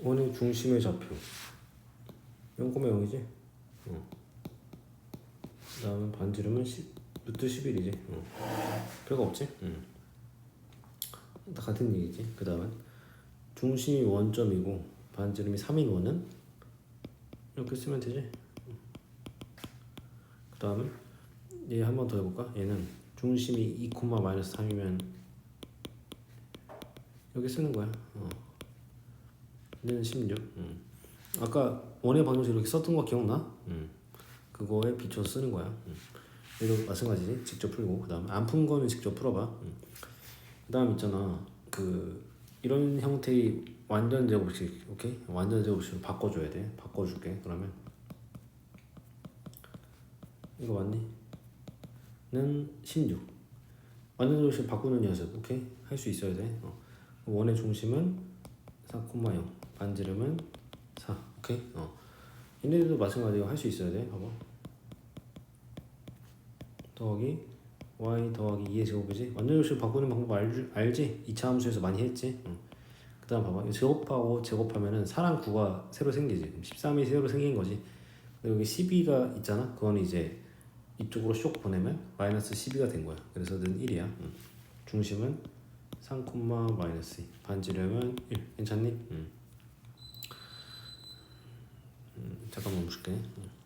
원의 중심의 좌표 0,0이지? 어. 그 다음에 반지름은 10, 루트 11이지 어. 별거 없지? 응. 다 같은 얘기지 그 다음은 중심이 원점이고 반지름이 3인 원은 이렇게 쓰면 되지 그 다음에 얘 한 번 더 해볼까? 얘는 중심이 2, 마이너스 3이면 여기 쓰는 거야 어. 얘는 16 음. 아까 원의 방정식 이렇게 썼던 거 기억나? 음. 그거에 비춰서 쓰는 거야 음. 얘도 마찬가지지 직접 풀고 그 다음에 안푼 거는 직접 풀어봐 음. 그 다음 있잖아 그 이런 형태의 완전 제곱식 오케이 완전 제곱식으로 바꿔줘야 돼 바꿔줄게 그러면 이거 맞니? 는 16 완전 제곱식 바꾸는 녀석 오케이 할 수 있어야 돼 어. 원의 중심은 4,0 반지름은 4 오케이. 어. 얘네들도 마찬가지로 할 수 있어야 돼. 봐봐. 더하기 y 더하기 2의 제곱이지? 완전 제곱식 바꾸는 방법 알, 알지? 2차 함수에서 많이 했지? 응. 그 다음 봐봐. 제곱하고 제곱하면은 4랑 9가 새로 생기지. 13이 새로 생긴 거지. 여기 12가 있잖아? 그거는 이제 이쪽으로 쇽 보내면 마이너스 12가 된 거야. 그래서 는 1이야. 응. 중심은 3, 마이너스 2 반지름은 1 괜찮니? 응. 음, 잠깐만 볼게 응.